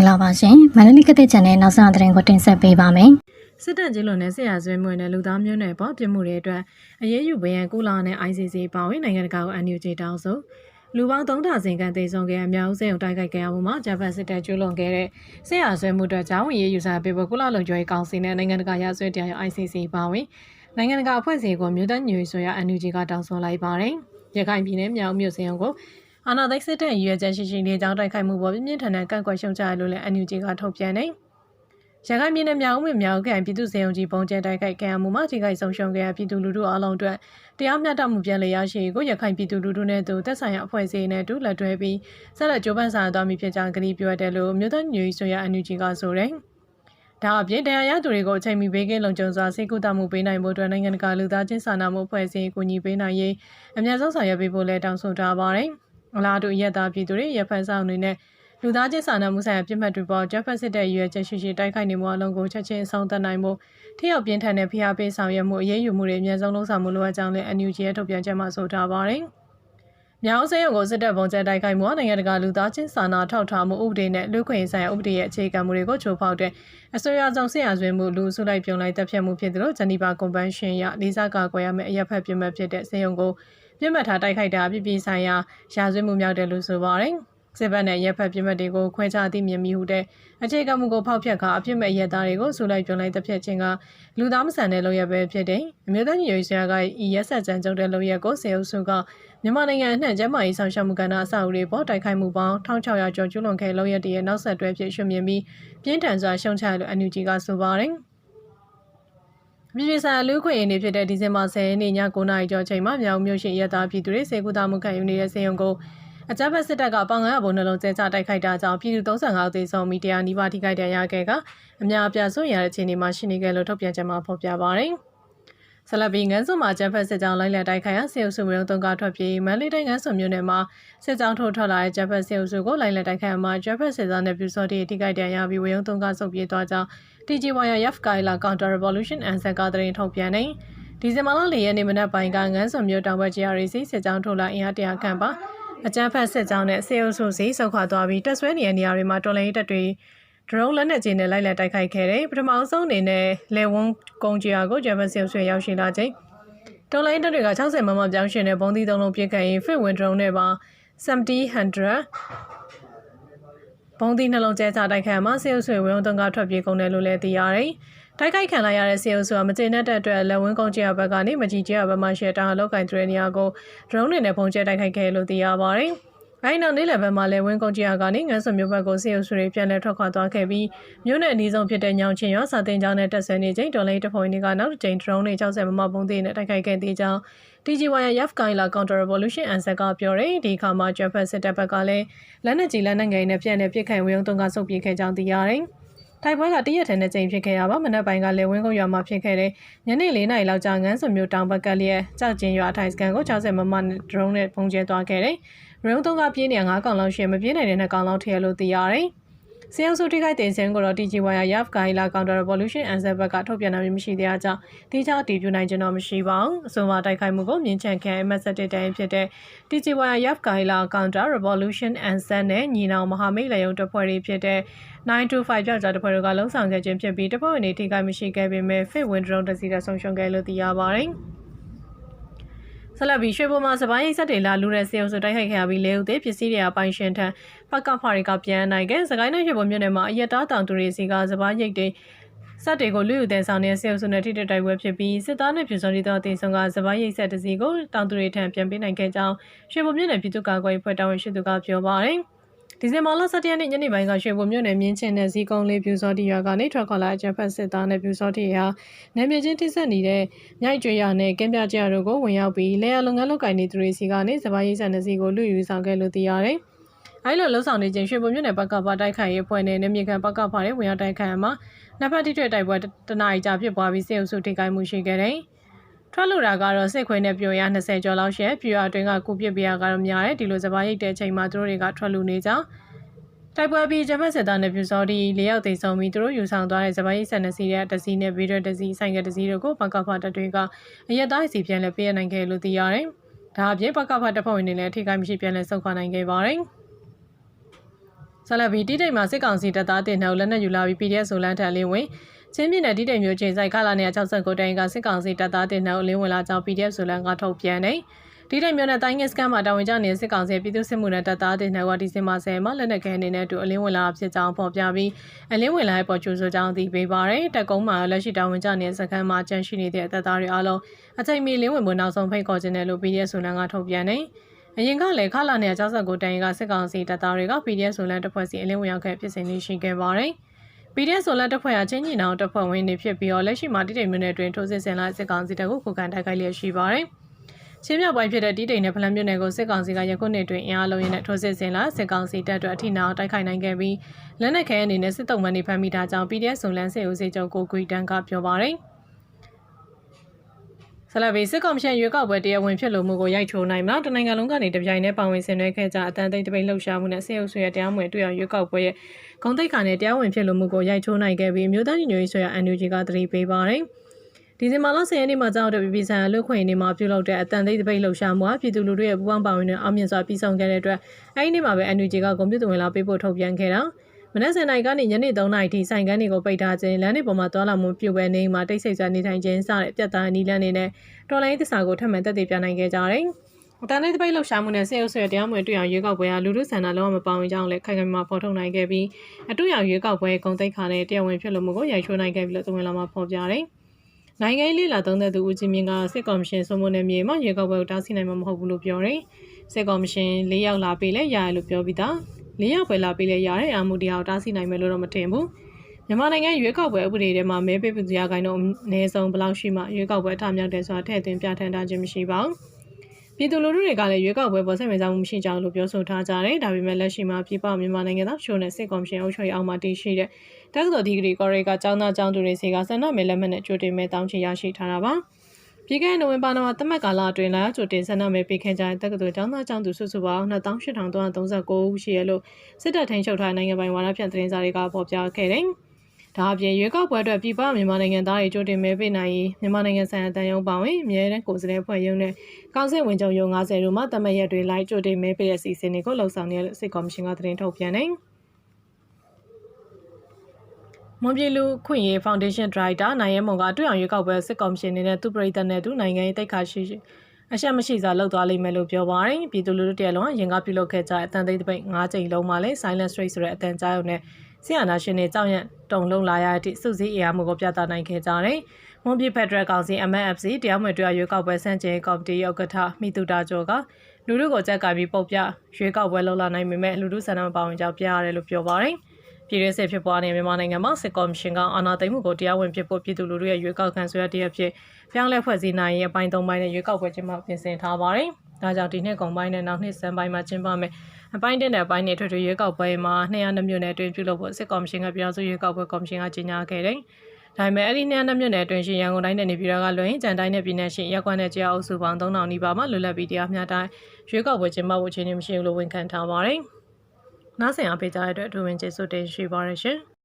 ္ဂလာပါရှင်မန္တလေးကတဲ့ channel နောက်ဆုံးသတင်းကိုတင်ဆက်ပေးပါမယ်စစ်တပ်ကျင်းလွန်တဲ့ဆရာဆွေးမွေနဲ့လူသားမျိုးနွယ်ပေါ်ပြစ်မှုတွေအတွက်အရေးယူပေးရန်ကုလာနဲ့ ICC ပါဝင်နိုင်ငံတကာကို NUG တောင်းဆိုလူပေါင်း3000စင်ကန်သေဆုံးခဲ့အများဦးစိန်ုံတိုက်ခိုက်ခဲ့ရမှုမှာဂျပန်စစ်တပ်ကျူးလွန်ခဲ့တဲ့ဆရာဆွေးမှုအတွက်ကြောင်းဝင်ရေးယူစားပေးဖို့ကုလလုံခြုံရေးကောင်စီနဲ့နိုင်ငံတကာရဆွေးတရားရုံး ICC ပါဝင်နိုင်ငံတကာအဖွဲ့အစည်းကိုမြို့သားညွေဆိုရ NUG ကတောင်းဆိုလိုက်ပါတယ်ရခိုင်ပြည်နယ်မြောက်မြို့စင်ုံကို အာဏာသိမ်းစစ်တပ်ရည်ရွယ်ချက်ရှိရှိနေကြောင်းတိုက်ခိုက်မှုပေါ်ပြင်းပြင်းထန်ထန်ကန့်ကွက်ရှုံချရလို့လည်း NUG ကထုတ်ပြန်တယ်ရခိုင်ပြည်နယ်မြောက်ဦးမြောက်ကန်ပြည်သူ့စေုံကြီးပုံကျဲတိုက်ခိုက်ခဲ့ရမှုမှာထိခိုက်ဆုံးရှုံးခဲ့ရပြည်သူလူထုအလုံးအတွက်တရားမျှတမှုပြန်လည်ရရှိရေးကိုရခိုင်ပြည်သူလူထုနဲ့သူသက်ဆိုင်ရာအဖွဲ့အစည်းနဲ့အတူလက်တွဲပြီးဆက်လက်ကြိုးပမ်းဆောင်ရွက်သွားမည်ဖြစ်ကြောင်းကတိပြုအပ်တယ်လို့မြို့သားညွေဆိုရအန်ယူဂျီကဆိုတယ်။ဒါအပြင်တရားရသူတွေကိုအချိန်မီပေးကင်းလုံခြုံစွာစိတ်ကူးတမှုပေးနိုင်ဖို့အတွက်နိုင်ငံတကာလူသားချင်းစာနာမှုအဖွဲ့အစည်းကိုညီပေးနိုင်ရေးအများဆုံးဆောင်ရွက်ပေးဖို့လည်းတောင်းဆိုထားပါတယ်။ အလားတူရက်သားပြည်သူတွေရဖန်ဆောင်တွေနဲ့လူသားချင်းစာနာမှုဆိုင်ရာပြစ်မှတ်တွေပေါ်ဂျပန်စစ်တပ်ရွေးချက်ရှိရှိတိုက်ခိုက်နေမှုအလုံးကိုချက်ချင်းအဆုံးသတ်နိုင်မှုထိရောက်ပြင်းထန်တဲ့ဖိအားပေးဆောင်ရွက်မှုအရေးယူမှုတွေအများဆုံးလုံးဆောင်မှုလိုအပ်ကြောင်းလည်း NUG ရဲ့ထုတ်ပြန်ချက်မှာဆိုထားပါတယ်။မြောက်စဲရုံကိုစစ်တပ်ပုံကျဲတိုက်ခိုက်မှုဟာနိုင်ငံတကာလူသားချင်းစာနာထောက်ထားမှုဥပဒေနဲ့လူ့ခွင့်ရေးဆိုင်ရာဥပဒေရဲ့အခြေခံမှုတွေကိုချိုးဖောက်တဲ့အစိုးရဆောင်ဆရာဆွေးမှုလူစုလိုက်ပြုံလိုက်တပ်ဖြတ်မှုဖြစ်တယ်လို့ဂျနီဗာကွန်ဗင်းရှင်းရလေးစားကာကွယ်ရမယ့်အရက်ဖက်ပြစ်မှတ်ဖြစ်တဲ့စဲရုံကို ပြစ်မှတ်ထားတိုက်ခိုက်တာအပြစ်ပြည်ဆိုင်ရာရာဇဝတ်မှုမြောက်တယ်လို့ဆိုပါတယ်။စစ်ဘက်နဲ့ရက်ဖက်ပြစ်မှတ်တွေကိုခွဲခြားသိမြင်မိဟုတဲ့အခြေခံမှုကိုဖောက်ဖျက်ခါအပြစ်မဲ့ရက်သားတွေကိုဆူလိုက်ပြုံလိုက်တပ်ဖြတ်ခြင်းကလူသားမဆန်တဲ့လုပ်ရပဲဖြစ်တယ်။အမျိုးသားညီညွတ်ရေးဆရာကဤရက်ဆက်ကြံကြုံတဲ့လုပ်ရက်ကိုစေအုပ်စုကမြန်မာနိုင်ငံအနှံ့ကျန်းမာရေးဆောင်ရှောက်မှုကဏ္ဍအဆောက်အဦတွေပေါ်တိုက်ခိုက်မှုပေါင်း1600ကျော်ကျူးလွန်ခဲ့လုပ်ရက်တည်းရဲ့နောက်ဆက်တွဲဖြစ်ရွှေ့မြင်ပြီးပြင်းထန်စွာရှုံချရလို့ NUG ကဆိုပါတယ်။ ပြည်ပြည်ဆိုင်ရာလူ့ခွင့်ရေးနေ့ဖြစ်တဲ့ဒီဇင်ဘာ10ရက်နေ့ည9:00နာရီကျော်ချိန်မှာမြောက်မြို့ရှိရက်သားပြည်သူတွေစေကူတာမှုခံယူနေတဲ့စေယုံကိုအကြမ်းဖက်စစ်တပ်ကပေါင်900ဘုံနှလုံးကျဲချတိုက်ခိုက်တာကြောင့်ပြည်သူ35ဦးသေဆုံးမိတရားနီးပါးထိခိုက်ဒဏ်ရာရခဲ့ကအများအပြားဆုံးရတဲ့အခြေအနေမှာရှိနေခဲ့လို့ထုတ်ပြန်ချက်မှာဖော်ပြပါရယ် ဆလဘီငန်းစုမှာဂျပန်စစ်ကြောင်းလိုက်လက်တိုက်ခိုင်ရစေအုပ်စုမျိုးတုံးကထွက်ပြေးမန်လေးတိုင်းငန်းစုမျိုးနယ်မှာစစ်ကြောင်းထိုးထွက်လာတဲ့ဂျပန်စေအုပ်စုကိုလိုက်လက်တိုက်ခိုင်မှာဂျပန်စစ်သားနဲ့ပြူစော်တီထိခိုက်ဒဏ်ရာပြီးဝေယုံတုံးကဆုတ်ပြေးသွားကြောင်း TGYF Kaila Counter Revolution Answer ကတရင်ထုတ်ပြန်နေဒီဇင်ဘာလ၄ရက်နေ့မနက်ပိုင်းကငန်းစုမျိုးတောင်ဘက် GRC စစ်ကြောင်းထိုးလာအင်အားတရာခန့်ပါအကြမ်းဖက်စစ်ကြောင်းနဲ့စေအုပ်စုစီဆုတ်ခွာသွားပြီးတက်ဆွဲနေတဲ့နေရာတွေမှာတော်လိုင်းတပ်တွေ ဒရုန်းလက်နက်ကြီးနဲ့လိုက်လံတိုက်ခိုက်ခဲ့တယ်ပထမအဆုံးအနေနဲ့လေဝွန်းကုန်းကြီးကိုဂျပန်စေအုပ်စုရောက်ရှိလာချိန်တော်လိုင်းတပ်တွေက60မမပြောင်းရှင်တဲ့ဘုံသီးသုံးလုံးပြစ်ခတ်ရင် fit win drone နဲ့ပါ70 100ဘုံသီးနှလုံးကျဲချတိုက်ခိုက်မှာစေအုပ်စုဝင်းတုံးကထွက်ပြေးကုန်တယ်လို့လည်းသိရတယ်။တိုက်ခိုက်ခံလိုက်ရတဲ့စေအုပ်စုကမကျေနပ်တဲ့အတွက်လက်ဝင်းကုန်းကျဘက်ကနေမကြီးကျဘက်မှရှယ်တာလောက်ကင်ထရနေယာကိုဒရုန်းတွေနဲ့ပုံကျဲတိုက်ခိုက်ခဲ့လို့သိရပါတယ်။ အဲဒီနောက်နေ့လယ်ဘက်မှာလည်းဝင်းကုန်းကျကနေငန်းစုံမျိုးဘက်ကိုစေအုပ်စုတွေပြန်လည်ထွက်ခွာသွားခဲ့ပြီးမြို့နယ်အနီးဆုံးဖြစ်တဲ့ညောင်ချင်းရွာစာတင်ကျောင်းနဲ့တက်ဆွဲနေချိန်တော်လေးတဖုံတွေကနောက်တစ်ကြိမ်ဒရုန်းတွေ60မမပုံသေးနဲ့တိုက်ခိုက်ခဲ့သေးကြောင်း TGYF ကိုင်လာ Counter Revolution Answer ကပြောတယ်ဒီအခါမှာ Jeffrey စစ်တပ်ဘက်ကလည်းလက်နက်ကြီးလက်နက်ငယ်နဲ့ပြန်လည်ပစ်ခတ်ဝေယုံတုံးကဆုတ်ပြေးခဲ့ကြောင်းသိရတယ်။ထိုင်ပွဲကတရက်ထဲနဲ့ချိန်ဖြစ်ခဲ့ရပါမနက်ပိုင်းကလည်းဝင်းကုန်းရွာမှာဖြစ်ခဲ့တဲ့ညနေ၄နာရီလောက်ကြာငန်းစုံမျိုးတောင်ဘက်ကလျက်ကြောက်ကျင်းရွာထိုင်စကန်ကို60မမနဲ့ drone နဲ့ပုံကျဲသွားခဲ့တယ်။ ရုံးတုံးကပြင်းနေ9កောင်လောက်ရှိမပြင်းနိုင်တဲ့2កောင်လောက်ထည့်ရလို့သိရတယ်။စီယုံစုထိခိုက်တင်စင်ကိုတော့ TGYF ဂိုင်လာ Counter Revolution Answer ဘက်ကထုတ်ပြန်တာမျိုးမရှိသေးတာကြောင့်တိကျအတည်ပြုနိုင်ခြင်းတော့မရှိပါဘူး။အဆိုပါတိုက်ခိုက်မှုကိုမြင်းချန်ခံ MST တိုင်းဖြစ်တဲ့ TGYF ဂိုင်လာ Counter Revolution Answer နဲ့ညီနောင်မဟာမိတ်လယုံတပ်ဖွဲ့တွေဖြစ်တဲ့925ကြောက်ကြတပ်ဖွဲ့တို့ကလုံဆောင်ခဲ့ခြင်းဖြစ်ပြီးတပ်ဖွဲ့ဝင်တွေထိခိုက်မရှိခဲ့ပေမဲ့ Fit Win Drone တစ်စီးကဆုံးရှုံးခဲ့လို့သိရပါတယ်။ ဆလဘီရွှေဘုံမှာစပိုင်းရိတ်ဆက်တွေလာလူတဲ့စေအုပ်စုတိုက်ခိုက်ခဲ့ရပြီးလဲဦးသေးပစ္စည်းတွေအပိုင်ရှင်ထံပကဖာတွေကပြန်နိုင်ခဲ့စကိုင်းနိုင်ရွှေဘုံမြို့နယ်မှာအရက်သားတောင်သူတွေစီကစပိုင်းရိတ်တွေစက်တွေကိုလူယူတဲ့ဆောင်တဲ့စေအုပ်စုနဲ့ထိတဲ့တိုက်ပွဲဖြစ်ပြီးစစ်သားနဲ့ပြူစောတိသောအသေးဆုံးကစပိုင်းရိတ်ဆက်တစ်စီကိုတောင်သူတွေထံပြန်ပေးနိုင်ခဲ့ကြောင်းရွှေဘုံမြို့နယ်ပြည်သူ့ကာကွယ်ရေးဖွဲ့တာဝန်ရှိသူကပြောပါတယ်။ ဒီဇင်ဘာလ17ရက်နေ့ညနေပိုင်းကရွှေဘုံမြို့နယ်မြင်းချင်းနဲ့ဇီကုန်းလေးပြူစောတိရွာကနေထွက်ခွာလာအကြံဖက်စစ်သားနဲ့ပြူစောတိဟာနယ်မြေချင်းထိစပ်နေတဲ့မြိုက်ကျွေရနဲ့ကင်းပြကြရတို့ကိုဝင်ရောက်ပြီးလေယာလုပ်ငန်းလုပ်ကိုင်နေသူတွေစီကနေစပိုင်းရိတ်ဆက်နှစ်စီကိုလူယူဆောင်ခဲ့လို့သိရတယ်။အဲလိုလှုပ်ဆောင်နေခြင်းရွှေဘုံမြို့နယ်ဘက်ကပါတိုက်ခိုက်ရေးအဖွဲ့နဲ့နေမြေခံဘက်ကပါတဲ့ဝင်ရောက်တိုက်ခိုက်မှာနှစ်ဖက်ထိတွေ့တိုက်ပွဲတနအီကြာဖြစ်ပွားပြီးစေအုပ်စုထိခိုက်မှုရှိခဲ့တယ်။ ထွက်လို့တာကတော့စစ်ခွေးနဲ့ပြိုရ20ကျော်လောက်ရှယ်ပြိုရအတွင်းကကုပစ်ပြရကတော့များတယ်ဒီလိုစပါးရိတ်တဲ့ချိန်မှာသူတို့တွေကထွက်လို့နေကြတိုက်ပွဲပြီးဂျပန်စစ်သားနဲ့ပြူစောဒီ၄ယောက်သေဆုံးပြီးသူတို့ယူဆောင်သွားတဲ့စပိုင်းဆက်နှစ်စီးတဲ့တစီးနဲ့ဗီဒီယိုတစီးဆိုင်ကတစီးတို့ကိုပကဖတပ်တွေကအရက်သားစီပြန်လဲပေးရနိုင်ခဲ့လို့သိရတယ်။ဒါအပြင်ပကဖတပ်ဖွဲ့ဝင်တွေလည်းထိခိုက်မရှိပြန်လဲဆုတ်ခွာနိုင်ခဲ့ပါတယ်။စဆလဘီတိတိတ်မှာစစ်ကောင်စီတပ်သားတင်နှုတ်လက်နက်ယူလာပြီး PDF ဆိုလန်းထန်လင်းဝင် ချင်းပြည်နယ်တိတိတ်မျိုးချိန်ဆိုင်ခလာနေ69တိုင်ကစစ်ကောင်စီတပ်သားတင်နှုတ်လင်းဝင်လာကြောင်း PDF ဆိုလန်းကထုတ်ပြန်နေတိတိတ်မျိုးနဲ့တိုင်းငယ်စကန်မှာတာဝန်ကျနေတဲ့စစ်ကောင်စီပြည်သူ့စစ်မှုနဲ့တပ်သားတင်နှုတ်ကဒီဇင်ဘာ10မှာလက်နက်ခဲအနေနဲ့အတူအလင်းဝင်လာဖြစ်ကြောင်းဖော်ပြပြီးအလင်းဝင်လာတဲ့ပေါ်ကျူဆိုကြောင်းသိပေးပါရယ်တက်ကုန်းမှာလက်ရှိတာဝန်ကျနေတဲ့စကန်မှာကျန်ရှိနေတဲ့တပ်သားတွေအားလုံးအချိန်မီလင်းဝင်မှုနောက်ဆုံးဖိတ်ခေါ်ခြင်းနဲ့လို့ PDF ဆိုလန်းကထုတ်ပြန်နေအရင်ကလည်းခလာနေ69တိုင်ကစစ်ကောင်စီတပ်သားတွေက PDF ဆိုလန်းတစ်ဖွဲ့စီအလင်းဝင်ရောက်ခဲ့ဖြစ်စဉ်လေးရှိခဲ့ပါတယ်။ PDF ဆိုလန်းတစ်ဖွဲ့ဟာချင်းကြီးနောင်တစ်ဖွဲ့ဝင်နေဖြစ်ပြီးတော့လက်ရှိမှာတိတိမ်မြို့နယ်တွင်ထိုးစစ်ဆင်လာစစ်ကောင်စီတပ်ကိုခုခံတိုက်ခိုက်လျက်ရှိပါတယ်။ချင်းမြောက်ပိုင်းဖြစ်တဲ့တိတိမ်နဲ့ဖလန်မြို့နယ်ကိုစစ်ကောင်စီကယခုနှစ်တွင်အင်အားလုံးရင်းနဲ့ထိုးစစ်ဆင်လာစစ်ကောင်စီတပ်အတွက်အထိနာအောင်တိုက်ခိုက်နိုင်ခဲ့ပြီးလက်နက်ခဲအနေနဲ့စစ်တုံးမှန်နေဖမ်းမိတာကြောင့် PDF ဆိုလန်းစစ်ဦးစီးချုပ်ကိုကွီတန်ကပြောပါတယ်။ ဆလဘီစစ်ကောင်ရှင်ရွေးကောက်ပွဲတရားဝင်ဖြစ်လို့မှုကိုရိုက်ချိုးနိုင်မှာတနိုင်ငံလုံးကနေတပြိုင်တည်းပါဝင်ဆင်နွှဲခဲ့ကြအတန်သိမ်းတပိတ်လှုပ်ရှားမှုနဲ့ဆေးအုပ်စုရဲ့တရားမဝင်တွေ့အောင်ရွေးကောက်ပွဲရဲ့ဂုံတိတ်ခါနဲ့တရားဝင်ဖြစ်လို့မှုကိုရိုက်ချိုးနိုင်ခဲ့ပြီးမြို့သားညီညွတ်ရေးဆွေရ NUG ကတတိပေးပါတယ်။ဒီဇင်ဘာလ10ရက်နေ့မှာကြောက်တဲ့ပြည်ပြည်ဆိုင်ရာလူခွင့်နေမှာပြုလုပ်တဲ့အတန်သိမ်းတပိတ်လှုပ်ရှားမှုဟာပြည်သူလူထုရဲ့ပူးပေါင်းပါဝင်တဲ့အောင်မြင်စွာပြီးဆုံးခဲ့တဲ့အတွက်အဲဒီနေ့မှာပဲ NUG ကကွန်ပျူတာဝင်လာပေးဖို့ထုတ်ပြန်ခဲ့တာ မနက်7:00နာရီကနေညနေ3:00နာရီထိဆိုင်ကန်းတွေကိုပိတ်ထားခြင်းလမ်းတွေပေါ်မှာတွာလာမှုပြုပဲနေမှာတိတ်ဆိတ်စွာနေထိုင်ခြင်းစတဲ့ပြတ်သားနီလန်းနေနဲ့တော်လိုင်းသစ္စာကိုထပ်မံတက်တည်ပြနိုင်ခဲ့ကြတယ်။အတန်လေးတပိတ်လှုပ်ရှားမှုနဲ့စေအုပ်ဆွေတရားမဝင်တွေ့အောင်ရွေးကောက်ပွဲဟာလူထုဆန္ဒလုံးဝမပေါဝင်ကြောင်းလည်းခိုင်ခိုင်မာမာဖော်ထုတ်နိုင်ခဲ့ပြီးအတူရောက်ရွေးကောက်ပွဲဂုံတိတ်ခါနဲ့တရားဝင်ဖြစ်လို့မှုကိုရိုက်ချိုးနိုင်ခဲ့ပြီလို့သဝင်လာမှာဖော်ပြတယ်။နိုင်ငံရေးလေးလာသုံးသက်သူဦးကြီးမြင့်ကစစ်ကော်မရှင်စုံမနဲ့မြေမှာရွေးကောက်ပွဲကိုတားဆီးနိုင်မှာမဟုတ်ဘူးလို့ပြောတယ်။စစ်ကော်မရှင်၄ရောက်လာပြီးလဲရရလို့ပြောပြီးသား။ ၄ရောက်ပဲလာပြီးလဲရတဲ့အာမှုတရားကိုတားဆီးနိုင်မယ်လို့တော့မထင်ဘူး။မြန်မာနိုင်ငံရွေးကောက်ပွဲဥပဒေထဲမှာမဲပေးပြည်သူရဂိုင်းတော့အနည်းဆုံးဘယ်လောက်ရှိမှရွေးကောက်ပွဲထမြောက်တယ်ဆိုတာထည့်သွင်းပြဋ္ဌာန်းထားခြင်းမရှိပါဘူး။ပြည်သူလူထုတွေကလည်းရွေးကောက်ပွဲပေါ်စိတ်ဝင်စားမှုမရှိကြဘူးလို့ပြောဆိုထားကြတယ်။ဒါပေမဲ့လက်ရှိမှာပြည်ပမြန်မာနိုင်ငံသားရှိုးနဲ့စစ်ကော်မရှင်အုပ်ချုပ်ရေးအောက်မှာတည်ရှိတဲ့တက္ကသိုလ်ဒီဂရီကော်ရေကကျောင်းသားကျောင်းသူတွေစီကဆန္ဒမဲလက်မှတ်နဲ့ကြိုတင်မဲတောင်းချရရှိထားတာပါ။ ပြည်ကဲနိုဝင်ဘာလမှာတမတ်ကာလအတွင်းလာကြိုတင်ဆန္ဒမဲပေးခဲ့ကြတဲ့တက္ကသိုလ်ကျောင်းသားကျောင်းသူစုစုပေါင်း28,339ဦးရှိရလို့စစ်တပ်ထိန်းချုပ်ထားနိုင်ငံပိုင်ဝါဒဖြန့်သတင်းစာတွေကဖော်ပြခဲ့တယ်။ဒါအပြင်ရွေးကောက်ပွဲအတွက်ပြည်ပမြန်မာနိုင်ငံသားတွေကြိုတင်မဲပေးနိုင်ရေးမြန်မာနိုင်ငံဆိုင်ရာတန်ယုံပါဝင်အမြဲတမ်းကိုယ်စားလှယ်ဖွဲ့ရုံးနဲ့ကောင်းစစ်ဝင်ချုပ်ရုံး90တို့မှတမတ်ရက်တွေလိုက်ကြိုတင်မဲပေးတဲ့စီစဉ်တွေကိုလှုံ့ဆော်နေလို့စစ်ကော်မရှင်ကသတင်းထုတ်ပြန်တယ်။ မွန်ပြည်လူခွင့်ရေးဖောင်ဒေးရှင်းဒါရိုက်တာနိုင်ရဲမုံကတွေ့အောင်ရွေးကောက်ပွဲစစ်ကော်မရှင်အနေနဲ့သူ့ပြည်သက်နဲ့သူနိုင်ငံရေးတိတ်ခါရှိရှိအရှက်မရှိစွာလှုပ်သွားလိမ့်မယ်လို့ပြောပါတယ်ပြည်သူလူထုတရလုံးရင်ကပြုလုပ်ခဲ့ကြတဲ့အတန်သိမ်းတပိတ်၅ချိန်လုံးမှာလဲ silent straight ဆိုတဲ့အတန်ကြားရုံနဲ့ဆီယနာရှင်တွေကြောက်ရွံ့တုံလုံးလာရတဲ့အစုစည်းအရာမှုကိုပြသနိုင်ခဲ့ကြတယ်။မွန်ပြည်ဖက်ဒရယ်ကောင်စီ MFC တရားမဝင်တရားရွေးကောက်ပွဲစန့်ကျင်ကော်မတီဥက္ကဋ္ဌမိသူတာကျော်ကလူထုကိုကြက်ကပြီးပုတ်ပြရွေးကောက်ပွဲလှုပ်လာနိုင်ပေမဲ့လူထုဆန္ဒမပါဝင်ကြောင်းပြရတယ်လို့ပြောပါတယ်။ ပြည်တွင်းစစ်ဖြစ်ပွားနေမြန်မာနိုင်ငံမှာစစ်ကော်မရှင်ကအာဏာသိမ်းမှုကိုတရားဝင်ဖြစ်ဖို့ပြည်သူလူထုရဲ့ရွေးကောက်ခံဆွေးရတဲ့အဖြစ်ပြောင်းလဲဖွဲ့စည်းနိုင်ရေးအပိုင်း၃ပိုင်းနဲ့ရွေးကောက်ပွဲကျင်းပပြင်ဆင်ထားပါတယ်။ဒါကြောင့်ဒီနှစ်ကုန်ပိုင်းနဲ့နောက်နှစ်စံပိုင်းမှာကျင်းပမယ်။အပိုင်းတက်တဲ့အပိုင်းနဲ့ထွေထွေရွေးကောက်ပွဲမှာ200မြို့နယ်အတွင်းပြုလုပ်ဖို့စစ်ကော်မရှင်ကပြောဆိုရွေးကောက်ပွဲကော်မရှင်ကကြေညာခဲ့တယ်။ဒါပေမဲ့အဲ့ဒီ200မြို့နယ်အတွင်းရှိရန်ကုန်တိုင်းနဲ့နေပြည်တော်ကလွှင့်ကြံတိုင်းနဲ့ပြည်နယ်ရှိရက်ကွက်နဲ့ကြာအုပ်စုပေါင်း3000နီးပါးမှလွတ်လပ်ပြီးတရားမျှတရွေးကောက်ပွဲကျင်းပဖို့အခြေအနေမရှိဘူးလို့ဝန်ခံထားပါတယ်။ နားဆင်အားပေးကြတဲ့အတွက်အထူးဝင်ကျေးဇူးတင်ရှိပါရရှင်။